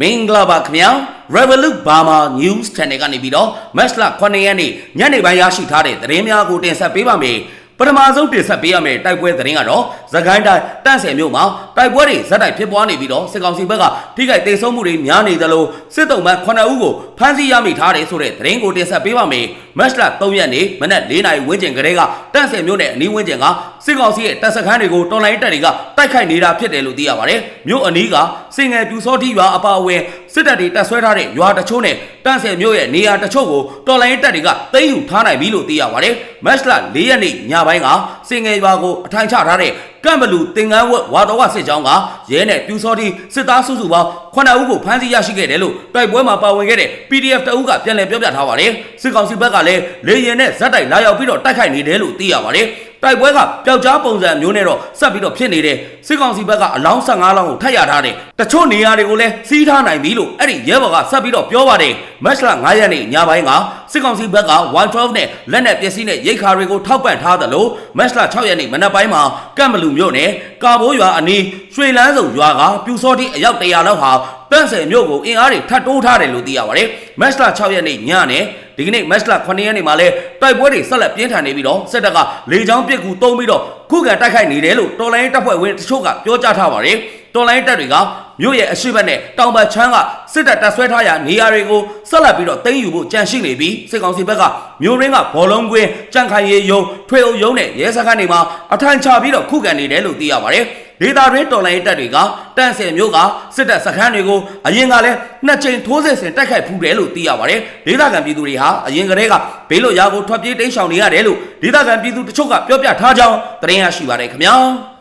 မင်္ဂလာပါခင်ဗျာ Revolut Burma News Channel ကနေပြီးတော့ Match လ9ရက်နေ့ညနေပိုင်းရရှိထားတဲ့သတင်းများကိုတင်ဆက်ပေးပါမယ်ပထမဆုံးတင်ဆက်ပေးရမယ့်တိုက်ပွဲသတင်းကတော့သခိုင်းတိုင်းတန့်ဆယ်မြို့မှာတိုက်ပွဲတွေဇက်တိုက်ဖြစ်ပွားနေပြီးတော့စစ်ကောင်စီဘက်ကထိခိုက်ဒေဆုံးမှုတွေများနေသလိုစစ်တုံးမှ9ဦးကို ဖမ်းဆီးရမိထားတယ်ဆိုတဲ့သတင်းကိုတင်ဆက်ပေးပါမယ်။ Match လ3ရက်နေ့မနက်4နာရီဝန်းကျင်ကလေးကတန့်ဆယ်မြို့နယ်အနီးဝန်းကျင်ကစစ်ကောင်စီရဲ့တပ်စခန်းတွေကိုတော်လိုင်းတပ်တွေကတိုက်ခိုက်နေတာဖြစ်တယ်လို့သိရပါတယ်။မြို့အနီးကစင်ငယ်ပြူစောတိရွာအပါအဝင်စစ်တပ်တွေတပ်ဆွဲထားတဲ့ရွာတချို့နဲ့တန့်ဆယ်မြို့ရဲ့နေရာတချို့ကိုတော်လိုင်းတပ်တွေကသိမ်းယူထားနိုင်ပြီလို့သိရပါတယ်။ Match လ4ရက်နေ့ညပိုင်းကစင်ငယ်ရွာကိုအထိုင်ချထားတဲ့ ကမ်ဘလူတင်ငန်းဝက်ဝါတော်ဝစစ်ကြောင်းကရဲနဲ့ပြူစောတိစစ်သားစုစုပေါင်း9ဦးကိုဖမ်းဆီးရရှိခဲ့တယ်လို့တိုက်ပွဲမှာပါဝင်ခဲ့တဲ့ PDF တအုပ်ကပြန်လည်ပြောပြထားပါတယ်စစ်ကောင်စီဘက်ကလည်းလေရင်နဲ့ဇက်တိုက်လာရောက်ပြီးတော့တိုက်ခိုက်နေတယ်လို့သိရပါတယ်တိုက်ပွဲကပျောက်ကြားပုံစံမျိုးနဲ့တော့ဆက်ပြီးတော့ဖြစ်နေတယ်စစ်ကောင်စီဘက်ကအလောင်း15လောင်းကိုထပ်ရထားတယ်တချို့နေရာတွေကိုလည်းစီးထားနိုင်ပြီလို့အဲ့ဒီရဲဘော်ကဆက်ပြီးတော့ပြောပါတယ် မတ်လ9ရက်နေ့ညပိုင်းကစစ်ကောင်စီဘက်က112နဲ့လက်နက်ပစ္စည်းနဲ့ရိတ်ခါတွေကိုထောက်ပံ့ထားသလိုမတ်လ6ရက်နေ့မနက်ပိုင်းမှာကမ်ဘလူမြို့နယ်ကာဘိုးရွာအနီးရွှေလန်းစုံရွာကပြူစောတိအယောက်100လောက်ဟာတန့်ဆယ်မြို့ကိုအင်အားတွေထပ်တိုးထားတယ်လို့သိရပါတယ်မတ်လ6ရက်နေ့ညနဲ့ဒီကနေ့မတ်လ9ရက်နေ့မှာလဲတိုက်ပွဲတွေဆက်လက်ပြင်းထန်နေပြီးတော့စစ်တပ်ကလေကြောင်းပစ်ကူတုံးပြီးတော့ခုခံတိုက်ခိုက်နေတယ်လို့တော်လိုင်းတပ်ဖွဲ့ဝင်တချို့ကပြောကြားထားပါတယ်တော်လိုင်းတပ်တွေက မြို့ရဲ့အရှိတ်ဘက်နဲ့တောင်ဘက်ချမ်းကစစ်တပ်တပ်ဆွဲထားရာနေရာတွေကိုဆက်လက်ပြီးတော့တင်းယူဖို့ကြံရှိနေပြီးစစ်ကောင်စီဘက်ကမြို့ရင်းကဘောလုံးကွင်းကြံ့ခိုင်ရေးယုံထွေအုပ်ယုံနဲ့ရဲစခန်းတွေမှာအထိုင်ချပြီးတော့ခုခံနေတယ်လို့သိရပါတယ်ဒေတာရင်းတော်လိုင်းတပ်တွေကတန့်ဆယ်မြို့ကစစ်တပ်စခန်းတွေကိုအရင်ကလည်းနှစ်ကြိမ်ထိုးစစ်ဆင်တိုက်ခိုက်ဖူးတယ်လို့သိရပါတယ်ဒေသခံပြည်သူတွေဟာအရင်ကတည်းကဘေးလွတ်ရာကိုထွက်ပြေးတိမ်းရှောင်နေရတယ်လို့ဒေသခံပြည်သူတချို့ကပြောပြထားကြောင်းသတင်းရရှိပါတယ်ခင်ဗျာ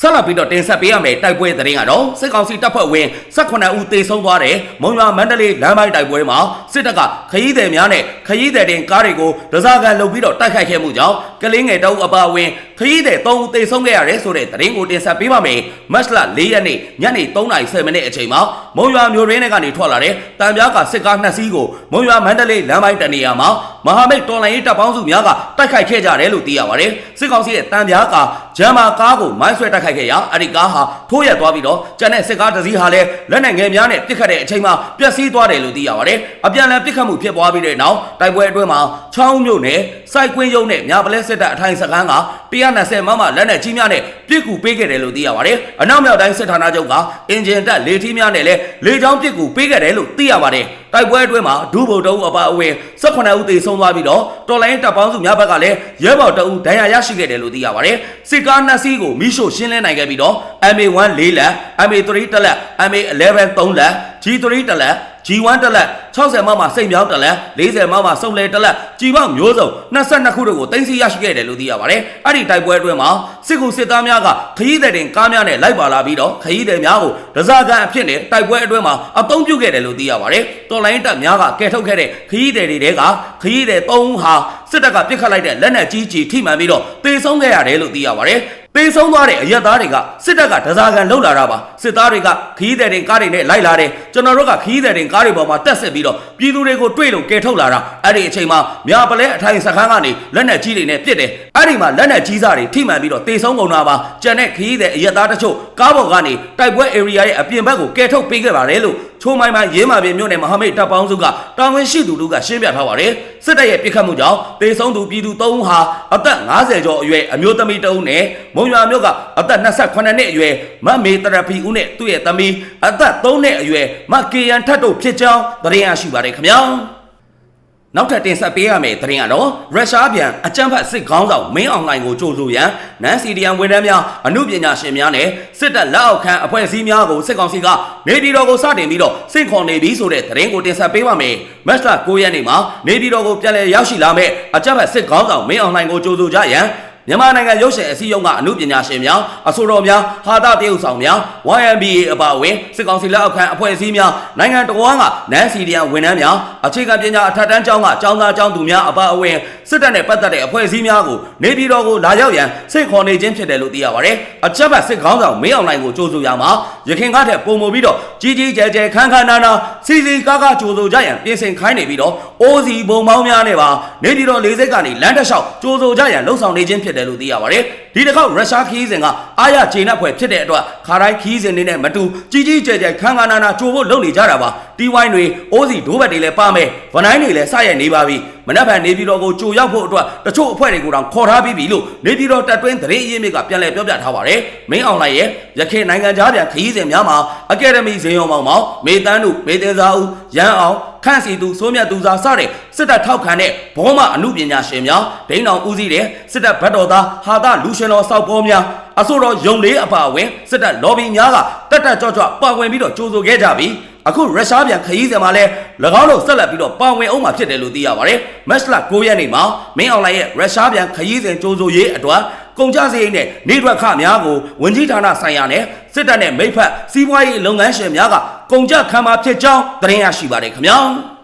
ဆက်လက်ပြီးတော့တင်ဆက်ပေးရမယ့်တိုက်ပွဲသတင်းကတော့စစ်ကောင်စီတပ်ဖွဲ့ဝင်18ဦးသေဆုံးသွားတဲ့မုံရွာမန္တလေးလမ်းပိုင်းတိုက်ပွဲမှာစစ်တပ်ကခရီးသည်များနဲ့ခရီးသည်တင်ကားတွေကိုဒဇာကန်လုပ်ပြီးတော့တိုက်ခိုက်ခဲ့မှုကြောင့်ကလေးငယ်တအုပ်အပါအဝင်ခရီးသည်3ဦးသေဆုံးခဲ့ရတယ်ဆိုတဲ့သတင်းကိုတင်ဆက်ပေးပါမယ်။မတ်လ4ရက်နေ့ညနေ3:30မိနစ်အချိန်မှာမုံရွာမြို့ရင်းထဲကနေထွက်လာတဲ့တံပြားကစစ်ကားနှစ်စီးကိုမုံရွာမန္တလေးလမ်းပိုင်းတနေရာမှာ မဟာမိတ်တော်လိုင်းရေးတပ်ပေါင်းစုများကတိုက်ခိုက်ခဲ့ကြတယ်လို့သိရပါတယ်။စစ်ကောင်စီရဲ့တံပြားကဂျမ်မာကားကိုမိုင်းဆွဲတိုက်ခိုက်ခဲ့ရာအဲ့ဒီကားဟာထိုးရက်သွားပြီးတော့ကျန်တဲ့စစ်ကားတစ်စီးဟာလည်းလက်နက်ငယ်များနဲ့ပစ်ခတ်တဲ့အချိန်မှာပျက်စီးသွားတယ်လို့သိရပါတယ်။အပြန်အလှန်ပစ်ခတ်မှုဖြစ်ပွားပြီးတဲ့နောက်တိုက်ပွဲအတွင်းမှာချောင်းမြို့နယ်စိုက်ကွင်းရုံနဲ့မြပလဲစစ်တပ်အထိုင်စခန်းက120မမလက်နက်ကြီးများနဲ့ပစ်ကူပေးခဲ့တယ်လို့သိရပါတယ်။အနောက်မြောက်တိုင်းစစ်ဌာနချုပ်ကအင်ဂျင်တပ်လေထီးများနဲ့လည်းလေကြောင်းပစ်ကူပေးခဲ့တယ်လို့သိရပါတယ်။တိုက်ပွဲအတွင်းမှာဒုဗိုလ်တအုပ်အပါအဝင်18ဦးသေဆုံးသွားပြီးတော့တော်လိုင်းတပ်ပေါင်းစုများဘက်ကလည်းရဲဘော်တအုပ်ဒဏ်ရာရရှိခဲ့တယ်လို့သိရပါတယ်။စစ်ကားနှစ်စီးကိုမိရှို့ရှင်းလင်းနိုင်ခဲ့ပြီးတော့ MA1 ၄လက် MA3 တစ်လက် MA11 3လက် G3 တစ်လက် G1 တစ်လက်60မမစိတ်မြောင်းတစ်လက်40မမစုံလဲတစ်လက်ကြည်ပေါက်မျိုးစုံ22ခုတို့ကိုတင်စီရရှိခဲ့တယ်လို့သိရပါတယ်။အဲ့ဒီတိုက်ပွဲအတွင်းမှာစစ်ကူစစ်သားများကခရီးသည်တင်ကားများနဲ့လိုက်ပါလာပြီးတော့ခရီးသည်များကိုဒဇာကန်အဖြစ်နဲ့တိုက်ပွဲအတွင်းမှာအသုံးပြုခဲ့တယ်လို့သိရပါတယ်။တော်လိုင်းတပ်များကကယ်ထုတ်ခဲ့တဲ့ခရီးသည်တွေတဲကခရီးသည်3ဦးဟာစစ်တပ်ကပစ်ခတ်လိုက်တဲ့လက်နက်ကြီးကြီးထိမှန်ပြီးတော့တေဆုံးခဲ့ရတယ်လို့သိရပါတယ်။ ပေးဆုံးသွားတဲ့အရက်သားတွေကစစ်တပ်ကဒဇာကန်လှုပ်လာတာပါစစ်သားတွေကခီးတဲ့တင်ကားတွေနဲ့လိုက်လာတယ်ကျွန်တော်တို့ကခီးတဲ့တင်ကားတွေပေါ်မှာတက်ဆက်ပြီးတော့ပြည်သူတွေကိုတွေ့လို့ကယ်ထုတ်လာတာအဲ့ဒီအချိန်မှာမြပလဲအထိုင်စခန်းကနေလက်နက်ကြီးတွေနဲ့ပစ်တယ်အဲ့ဒီမှာလက်နက်ကြီးစားတွေထိမှန်ပြီးတော့တေဆုံးကုန်တာပါကြံတဲ့ခီးတဲ့အရက်သားတချို့ကားပေါ်ကနေတိုက်ပွဲ area ရဲ့အပြင်ဘက်ကိုကယ်ထုတ်ပေးခဲ့ပါတယ်လို့ ချိုးမိုင်းမိုင်းရေးမာပြည်မြို့နယ်မဟာမိတ်တပ်ပေါင်းစုကတာဝန်ရှိသူတို့ကရှင်းပြထားပါတယ်စစ်တပ်ရဲ့ပြစ်ခတ်မှုကြောင့်တေဆုံးသူပြည်သူ3ဦးဟာအသက်50ကျော်အရွယ်အမျိုးသမီးတဦးနဲ့မုံရွာမြို့ကအသက်28နှစ်အရွယ်မမေတရဖီဦးနဲ့သူ့ရဲ့သမီးအသက်3နှစ်အရွယ်မကေယန်ထတ်တို့ဖြစ်ကြောင်းသတင်းရရှိပါတယ်ခင်ဗျာ နောက်ထပ်တင်ဆက်ပေးရမယ့်သတင်းကတော့ရုရှားပြန်အကြမ်းဖက်စစ်ခေါင်းဆောင်မင်းအောင်လှိုင်ကိုကြိုဆိုရန်နန်စီဒီယန်ဝန်ထမ်းများအမှုပညာရှင်များနဲ့စစ်တပ်လက်အောက်ခံအဖွဲ့အစည်းများကိုစစ်ကောင်စီကနေပြည်တော်ကိုစတင်ပြီးတော့စိတ်ခေါ်နေပြီဆိုတဲ့သတင်းကိုတင်ဆက်ပေးပါမယ်။မတ်လ9ရက်နေ့မှာနေပြည်တော်ကိုပြန်လည်ရောက်ရှိလာမယ့်အကြမ်းဖက်စစ်ခေါင်းဆောင်မင်းအောင်လှိုင်ကိုကြိုဆိုကြရန် မြန်မာနိုင်ငံရုပ်ရှင်အစည်းအရုံးကအမှုပညာရှင်များအဆိုတော်များဟာတာတရုပ်ဆောင်များ YMBA အပါအဝင်စစ်ကောင်စီလက်အောက်ခံအဖွဲ့အစည်းများနိုင်ငံတော်ဝန်ကနန်စီဒီယန်ဝန်ထမ်းများအခြေခံပညာအထက်တန်းကျောင်းကကျောင်းသားကျောင်းသူများအပါအဝင်စစ်တပ်နဲ့ပတ်သက်တဲ့အဖွဲ့အစည်းများကိုနေပြည်တော်ကိုလာရောက်ရန်စိတ်ခေါ်နေခြင်းဖြစ်တယ်လို့သိရပါတယ်။အကြမ်းဖက်စစ်ခေါင်းဆောင်မင်းအောင်လှိုင်ကိုကြိုးဆိုရမှာရခင်ကားတဲ့ပုံမပြီးတော့ကြီးကြီးကျယ်ကျယ်ခန်းခန်းနာနာစီစီကားကားကြိုးဆိုကြရန်ပြင်ဆင်ခိုင်းနေပြီးတော့အိုးစီဘုံမောင်းများနဲ့ပါနေပြည်တော်လေးစိတ်ကနေလမ်းတစ်လျှောက်ကြိုးဆိုကြရန်လှုံ့ဆော်နေခြင်းဖြစ်ဖြစ်တယ်လို့သိရပါတယ်ဒီတစ်ခေါက်ရုရှားခီးစဉ်ကအာရချိန်နဲ့ဖွဲ့ဖြစ်တဲ့အတွက်ခါတိုင်းခီးစဉ်နေနဲ့မတူကြီးကြီးကျယ်ကျယ်ခန်းခါနာနာကြိုဖို့လုပ်နေကြတာပါတီဝိုင်းတွေအိုးစီဒိုးဘက်တွေလည်းပါမယ်ဗနိုင်းတွေလည်းစရက်နေပါပြီမနက်ဖြန်နေပြည်တော်ကိုကြိုရောက်ဖို့အတွက်တချို့အဖွဲ့တွေကိုတောင်ခေါ်ထားပြီးပြီလို့နေပြည်တော်တပ်တွင်းသတင်းအရင်းမြစ်ကပြန်လည်ပြောပြထားပါတယ်မင်းအောင်လှိုင်ရဲ့ရခိုင်နိုင်ငံသားပြန်ခရီးစဉ်များမှာအကယ်ဒမီဇင်ယုံမောင်မောင်မေတန်းတို့မေတေသာဦးရန်အောင် ခန့်စီသူစိုးမြတ်သူစာစတဲ့စစ်တပ်ထောက်ခံတဲ့ဘောမအမှုပညာရှင်များဒိန်းအောင်ဦးစီးတဲ့စစ်တပ်ဗတ်တော်သားဟာတာလူရှင်တော်စောက်ပေါ်များအဆိုတော်ယုံလေးအပါအဝင်စစ်တပ်လော်ဘီများကတက်တက်ကြွကြွပါဝင်ပြီးတော့ကြိုးဆိုခဲ့ကြပြီးအခုရုရှားပြန်ခရီးစဉ်မှာလဲ၎င်းတို့ဆက်လက်ပြီးတော့ပါဝင်အောင်မှာဖြစ်တယ်လို့သိရပါတယ်။မက်စလာ9ရက်နေ့မှာမင်းအောင်လှိုင်ရဲ့ရုရှားပြန်ခရီးစဉ်ကြိုးဆိုရေးအတွက် ကုန်ကြစရိတ်နဲ့နေထွက်ခများကိုဝင်ကြီးဌာနဆိုင်ရာနဲ့စစ်တပ်နဲ့မိဖက်စီးပွားရေးလုပ်ငန်းရှင်များကကုန်ကြခံမှာဖြစ်ကြောင်းသတင်းရရှိပါတယ်ခင်ဗျာ။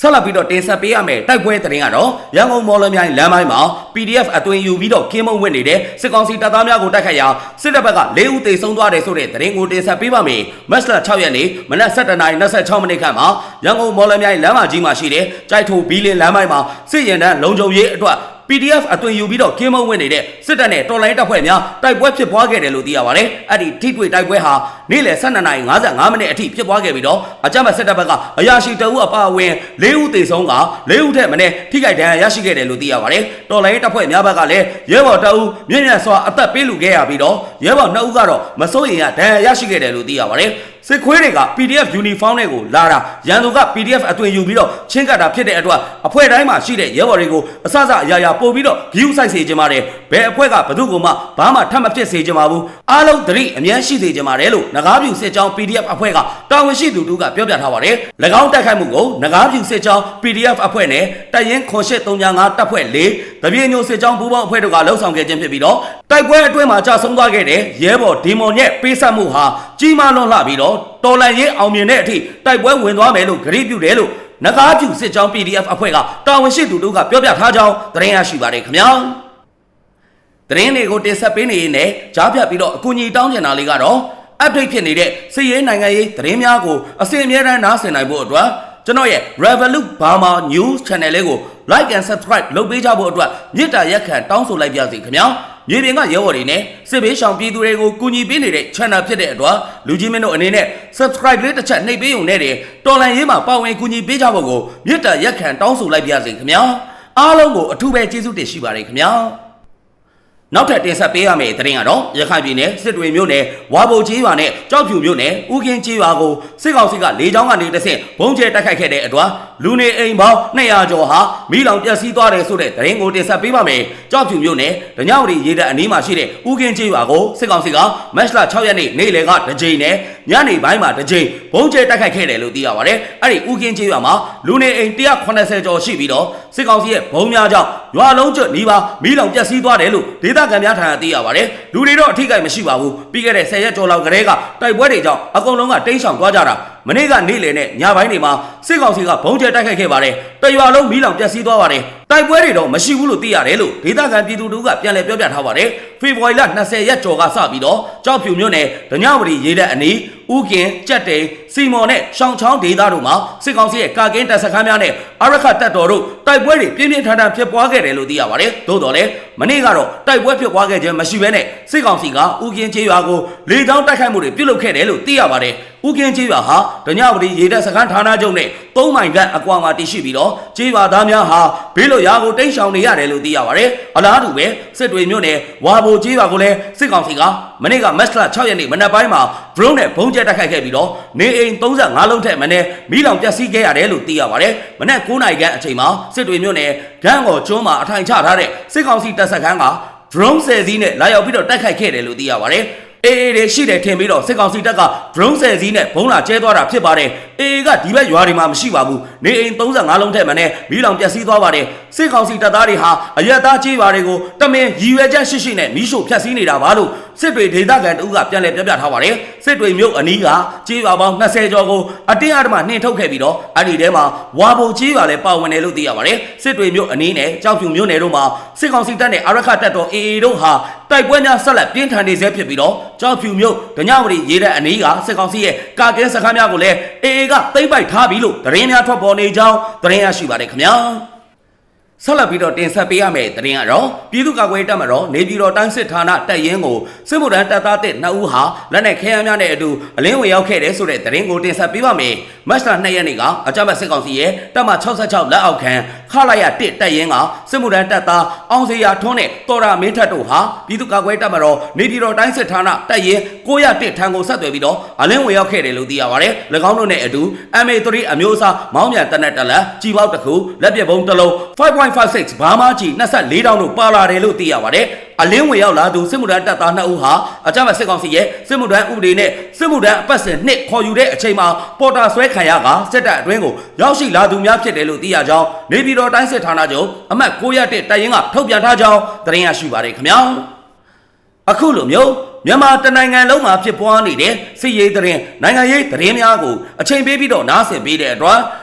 ဆက်လက်ပြီးတော့တင်ဆက်ပေးရမယ်တိုက်ပွဲသတင်းကတော့ရန်ကုန်မော်လမြိုင်လမ်းပိုင်းမှာ PDF အသွင်ယူပြီးတော့ကင်းမုံဝင်နေတဲ့စစ်ကောင်စီတပ်သားများကိုတိုက်ခိုက်ရာစစ်တပ်ဘက်က၄ဦးသေဆုံးသွားတယ်ဆိုတဲ့သတင်းကိုတင်ဆက်ပေးပါမယ်မက်စလာ6ရက်နေ့မနက်7:26မိနစ်ခန့်မှာရန်ကုန်မော်လမြိုင်လမ်းမကြီးမှာရှိတဲ့ကြိုက်ထိုဘီလင်လမ်းပိုင်းမှာစစ်ရင်တန်းလုံခြုံရေးအတွက် PDF အသွင်ယူပြီးတော့ကင်းမုံဝင်နေတဲ့စစ်တပ်နဲ့တော်လိုင်းတပ်ဖွဲ့များတိုက်ပွဲဖြစ်ပွားခဲ့တယ်လို့သိရပါတယ်။အဲ့ဒီထိတွေ့တိုက်ပွဲဟာနေ့လယ်12:55မိနစ်အထိဖြစ်ပွားခဲ့ပြီးတော့အကြမ်းဖက်စစ်တပ်ဘက်ကအရာရှိတအုပ်အပါအဝင်၄ဦးသေဆုံးက၄ဦးထက်မနည်းထိခိုက်ဒဏ်ရာရရှိခဲ့တယ်လို့သိရပါတယ်။တော်လိုင်းတပ်ဖွဲ့များဘက်ကလည်းရဲဘော်တအုပ်မြင့်မြတ်စွာအသက်ပေးလူခဲ့ရပြီးတော့ရဲဘော်နှစ်ဦးကတော့မစိုးရင်ရဒဏ်ရာရရှိခဲ့တယ်လို့သိရပါတယ်။ စစ်ခွေးတွေက PDF uniform တွေကိုလာတာရန်သူက PDF အသွင်ယူပြီးတော့ချင်းကပ်တာဖြစ်တဲ့အတွက်အဖွဲ့တိုင်းမှာရှိတဲ့ရဲဘော်တွေကိုအစစအရာရာပို့ပြီးတော့ view ဆိုင်စေချင်ပါတယ်ဘယ်အဖွဲ့ကဘသူ့ကိုမှဘာမှထပ်မဖြစ်စေချင်ပါဘူးအားလုံးသတိအမြဲရှိစေချင်ပါတယ်လို့ငကားပြူစစ်ကြောင်း PDF အဖွဲ့ကတာဝန်ရှိသူတို့ကပြောပြထားပါတယ်၎င်းတိုက်ခိုက်မှုကိုငကားပြူစစ်ကြောင်း PDF အဖွဲ့နဲ့တပ်ရင်း8335တပ်ဖွဲ့၄တပြည့်ညိုစစ်ကြောင်းပူးပေါင်းအဖွဲ့တို့ကလှုပ်ဆောင်ခဲ့ခြင်းဖြစ်ပြီးတော့တိုက်ပွဲအတွင်းမှာကြာဆုံးသွားခဲ့တဲ့ရဲဘော်ဒီမွန်ရဲ့ပေးဆက်မှုဟာ ကြီးမားလွန်လှပြီးတော့တော်လန်ရေးအောင်မြင်တဲ့အထိတိုက်ပွဲဝင်သွားမယ်လို့ဂရုပြုတယ်လို့နဂါးပြူစစ်ကြောင်း PDF အဖွဲ့ကတာဝန်ရှိသူတို့ကပြောပြထားကြောင်းသတင်းရရှိပါတယ်ခင်ဗျာသတင်းတွေကိုတင်ဆက်ပေးနေရင်လည်းကြားပြပြီးတော့အကူအညီတောင်းချင်တာလေးကတော့ update ဖြစ်နေတဲ့စစ်ရေးနိုင်ငံရေးသတင်းများကိုအစီအမြဲတမ်းနားဆင်နိုင်ဖို့အတွက် ကျွန်တော်ရဲ့ Revolut Burma News Channel လေးကို like and subscribe လုပ်ပေးကြဖို့အတွက်မြစ်တာရက်ခံတောင်းဆိုလိုက်ပါစီခင်ဗျာမြေပြင်ကရဲဘော်တွေနဲ့စစ်ဘေးရှောင်ပြည်သူတွေကိုကူညီပေးနေတဲ့ channel ဖြစ်တဲ့အတွက်လူကြီးမင်းတို့အနေနဲ့ subscribe လေးတစ်ချက်နှိပ်ပေးုံနဲ့တည်းတော်လန်ရေးမှာပါဝင်ကူညီပေးကြဖို့ကိုမြစ်တာရက်ခံတောင်းဆိုလိုက်ပါစီခင်ဗျာအားလုံးကိုအထူးပဲကျေးဇူးတင်ရှိပါတယ်ခင်ဗျာ နောက်ထပ်တင်ဆက်ပေးရမယ့်သတင်းကတော့ရခိုင်ပြည်နယ်စစ်တွေမြို့နယ်ဝါဘုံကြီးရွာနဲ့ကြောက်ဖြူမြို့နယ်ဦးကင်းကြီးရွာကိုစစ်ကောင်စီကလေကြောင်းကနေတဆင့်ဘုံကျဲတိုက်ခိုက်ခဲ့တဲ့အတွက်လူနေအိမ်ပေါင်း200ကျော်ဟာမိလောင်ပျက်စီးသွားတယ်ဆိုတဲ့သတင်းကိုတင်ဆက်ပေးပါမယ်။ကြောက်ဖြူမြို့နယ်ဒညဝတီရေတပ်အနီးမှာရှိတဲ့ဦးကင်းကြီးရွာကိုစစ်ကောင်စီကမတ်လ6ရက်နေ့နေ့လယ်ကတစ်ကြိမ်နဲ့ညနေပိုင်းမှာတစ်ကြိမ်ဘုံကျဲတိုက်ခိုက်ခဲ့တယ်လို့သိရပါတယ်။အဲ့ဒီဦးကင်းကြီးရွာမှာလူနေအိမ်180ကျော်ရှိပြီးတော့စစ်ကောင်စီရဲ့ဘုံများကြောင့် ရွာလုံးကျွတ်နီးပါးမိလောင်ပျက်စီးသွားတယ်လို့ဒေသခံများထံကသိရပါတယ်လူတွေတော့အထိကိမရှိပါဘူးပြီးခဲ့တဲ့10ရက်ကျော်လောက်ကတည်းကတိုက်ပွဲတွေကြောင့်အကုန်လုံးကတိမ်းရှောင်သွားကြတာမနေ့ကနေ့လယ်နဲ့ညပိုင်းတွေမှာစစ်ကောင်စီကဘုံကျဲတိုက်ခိုက်ခဲ့ပါတယ်တရွာလုံးမိလောင်ပျက်စီးသွားပါတယ်တိုက်ပွဲတွေတော့မရှိဘူးလို့သိရတယ်လို့ဒေသခံပြည်သူတို့ကပြန်လည်ပြောပြထားပါတယ်ဖေဖော်ဝါရီလ20ရက်ကျော်ကစပြီးတော့ကြောက်ဖြူမြို့နယ်ဒညဝတီရေတပ်အနီး ဥကင်ကြက်တိန်စီမော်နဲ့ရှောင်းချောင်းဒေသတို့မှာစစ်ကောင်စီရဲ့ကာကင်းတပ်စခန်းများနဲ့အရခတ်တပ်တော်တို့တိုက်ပွဲတွေပြင်းပြင်းထန်ထန်ဖြစ်ပွားခဲ့တယ်လို့သိရပါတယ်သို့တော်လည်းမနေ့ကတော့တိုက်ပွဲဖြစ်ပွားခဲ့ခြင်းမရှိဘဲနဲ့စစ်ကောင်စီကဥကင်ကျေးရွာကိုလေကြောင်းတိုက်ခိုက်မှုတွေပြုလုပ်ခဲ့တယ်လို့သိရပါတယ်ဥကင်းကျေးရွာဟာဒညဝတီရေတပ်စခန်းဌာနချုပ်နဲ့၃မိုင်ခန့်အကွာမှာတည်ရှိပြီးတော့ကျေးရွာသားများဟာဘေးလွတ်ရာကိုတိမ်းရှောင်နေရတယ်လို့သိရပါတယ်။အလားတူပဲစစ်တွေမြို့နယ်ဝါဘိုကျေးရွာကိုလည်းစစ်ကောင်စီကမနေ့ကမတ်လ6ရက်နေ့မနက်ပိုင်းမှာ drone နဲ့ဘုံကျဲတိုက်ခိုက်ခဲ့ပြီးတော့နေအိမ်35လုံးထက်မနည်းမိလောင်ပျက်စီးခဲ့ရတယ်လို့သိရပါတယ်။မနက်9နာရီခန့်အချိန်မှာစစ်တွေမြို့နယ်ဂန်းကော်ကျွန်းမှာအထိုင်ချထားတဲ့စစ်ကောင်စီတပ်စခန်းက drone ဆယ်စီးနဲ့လာရောက်ပြီးတော့တိုက်ခိုက်ခဲ့တယ်လို့သိရပါတယ်။ အေအေတွေရှိတယ်ထင်ပြီးတော့စစ်ကောင်စီတပ်က drone ဆယ်စီးနဲ့ဘုံလာကျဲသွားတာဖြစ်ပါတယ်အေအေကဒီဘက်ရွာတွေမှာမရှိပါဘူး နေအိမ်35လုံးထက်မနဲ့မီးလောင်ပျက်စီးသွားပါတယ်စစ်ကောင်စီတပ်သားတွေဟာအရက်သားကြေးရွာတွေကိုတမင်ရည်ရွယ်ချက်ရှိရှိနဲ့မီးရှို့ဖျက်ဆီးနေတာပါလို့စစ်တွေဒေသခံတဦးကပြန်လည်ပြောပြထားပါတယ်စစ်တွေမြို့အနီးကကြေးရွာပေါင်း20ကျော်ကိုအတင်းအဓမ္မနှင်ထုတ်ခဲ့ပြီးတော့အဲ့ဒီထဲမှာဝါဘုံကြေးရွာလည်းပါဝင်တယ်လို့သိရပါတယ်စစ်တွေမြို့အနီးနဲ့ကြောက်ဖြူမြို့နယ်တို့မှာစစ်ကောင်စီတပ်နဲ့အရခတ်တပ်တော်အေအေတို့ဟာတိုက်ပွဲများဆက်လက်ပြင်းထန်နေဆဲဖြစ်ပြီးတော့ကြောက်ဖြူမြို့ဒညဝတီရေတပ်အနီးကစစ်ကောင်စီရဲ့ကာကင်းစခန်းများကိုလည်းအေအေကသိမ်းပိုက်ထားပြီလို့သတင်းများထွက်ပေါ်နေကြောင်းသတင်းရရှိပါတယ်ခင်ဗျာ ဆက်လက်ပြီးတော့တင်ဆက်ပေးရမယ့်သတင်းကတော့ပြည်သူ့ကာကွယ်ရေးတပ်မတော်နေပြည်တော်တိုင်းစစ်ဌာနတပ်ရင်းကိုစစ်မှုထမ်းတပ်သားတဲ့နှစ်ဦးဟာလက်နက်ခဲယမ်းများနဲ့အတူအလင်းဝင်ရောက်ခဲ့တဲ့ဆိုတဲ့သတင်းကိုတင်ဆက်ပေးပါမယ်။မတ်လ2ရက်နေ့ကအကြမ်းဖက်စစ်ကောင်စီရဲ့တပ်မ66လက်အောက်ခံခလာရ1တပ်ရင်းကစစ်မှုထမ်းတပ်သားအောင်စရာထွန်းနဲ့တော်ရာမင်းထက်တို့ဟာပြည်သူ့ကာကွယ်ရေးတပ်မတော်နေပြည်တော်တိုင်းစစ်ဌာနတပ်ရင်း901ထံကိုဆက်သွယ်ပြီးတော့အလင်းဝင်ရောက်ခဲ့တယ်လို့သိရပါတယ်။၎င်းတို့နဲ့အတူ MA3 အမျိုးအစားမောင်းပြန်တပ်နဲ့တက်လက်ကြီးပေါက်တစ်ခုလက်ပြပုံးတစ်လုံး5.56ဘာမာကြီး24တောင်းတို့ပါလာတယ်လို့သိရပါတယ်။အလင်းဝင်ရောက်လာသူစစ်မှုထမ်းတပ်သား2ဦးဟာအကြမ်းဖက်စစ်ကောင်စီရဲ့စစ်မှုထမ်းဥပဒေနဲ့စစ်မှုထမ်းအပတ်စဉ်နှစ်ခေါ်ယူတဲ့အချိန်မှာပေါ်တာဆွဲခံရကစစ်တပ်အတွင်းကိုရောက်ရှိလာသူများဖြစ်တယ်လို့သိရကြောင်းနေပြည်တော်တိုင်းစစ်ဌာနချုပ်အမှတ်9ရက်တဲ့တပ်ရင်းကထုတ်ပြန်ထားကြောင်းသတင်းရရှိပါတယ်ခင်ဗျာ။အခုလိုမျိုးမြန်မာတနိုင်ငံလုံးမှာဖြစ်ပွားနေတဲ့စစ်ရေးသတင်းနိုင်ငံရေးသတင်းများကိုအချိန်ပေးပြီးတော့နားဆင်ပေးတဲ့အတွက်